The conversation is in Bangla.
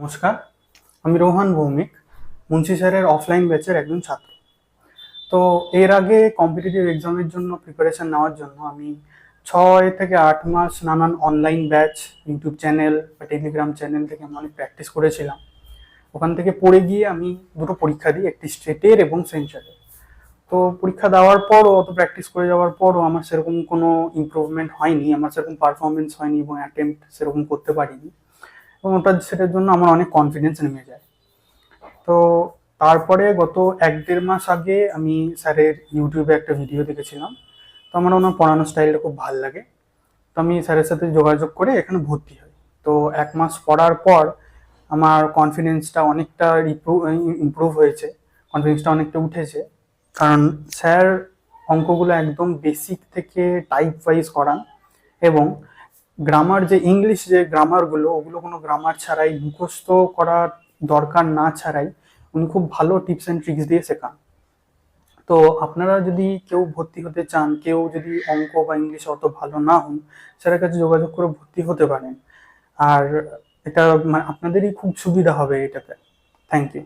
নমস্কার, আমি রোহান ভৌমিক, মুন্সি স্যারের অফলাইন ব্যাচের একজন ছাত্র। তো এর আগে কম্পিটিটিভ এক্সামের জন্য প্রিপারেশন নেওয়ার জন্য আমি ছয় থেকে আট মাস নানান অনলাইন ব্যাচ ইউটিউব চ্যানেল বা টেলিগ্রাম চ্যানেল থেকে আমি অনেক প্র্যাকটিস করেছিলাম। ওখান থেকে পড়ে গিয়ে আমি দুটো পরীক্ষা দিই, একটি স্টেটের এবং সেন্ট্রালের তো পরীক্ষা দেওয়ার পরও, অত প্র্যাকটিস করে যাওয়ার পরও আমার সেরকম কোনো ইমপ্রুভমেন্ট হয়নি, আমার সেরকম পারফরমেন্স হয়নি এবং অ্যাটেম্প্ট সেরকম করতে পারিনি। এবং ওটা সেটার জন্য আমার অনেক কনফিডেন্স নেমে যায়। তো তারপরে গত এক দেড় মাস আগে আমি স্যারের ইউটিউবে একটা ভিডিও দেখেছিলাম। তো আমার ওনার পড়ানোর স্টাইলটা খুব ভালো লাগে। তো আমি স্যারের সাথে যোগাযোগ করে এখানে ভর্তি হই। তো এক মাস পড়ার পর আমার কনফিডেন্সটা অনেকটা ইমপ্রুভ হয়েছে। কনফিডেন্সটা অনেকটা উঠেছে। কারণ স্যার অঙ্কগুলো একদম বেসিক থেকে টাইপ ওয়াইজ করান এবং গ্রামার যে ইংলিশ যে গ্রামারগুলো ওগুলো কোনো গ্রামার ছাড়াই, মুখস্থ করার দরকার না ছাড়াই উনি খুব ভালো টিপস অ্যান্ড ট্রিক্স দিয়ে শেখান। তো আপনারা যদি কেউ ভর্তি হতে চান, কেউ যদি অঙ্ক বা ইংলিশ অত ভালো না হন, স্যারের কাছে যোগাযোগ করে ভর্তি হতে পারেন। আর এটা মানে আপনাদেরই খুব সুবিধা হবে এটাতে। Thank you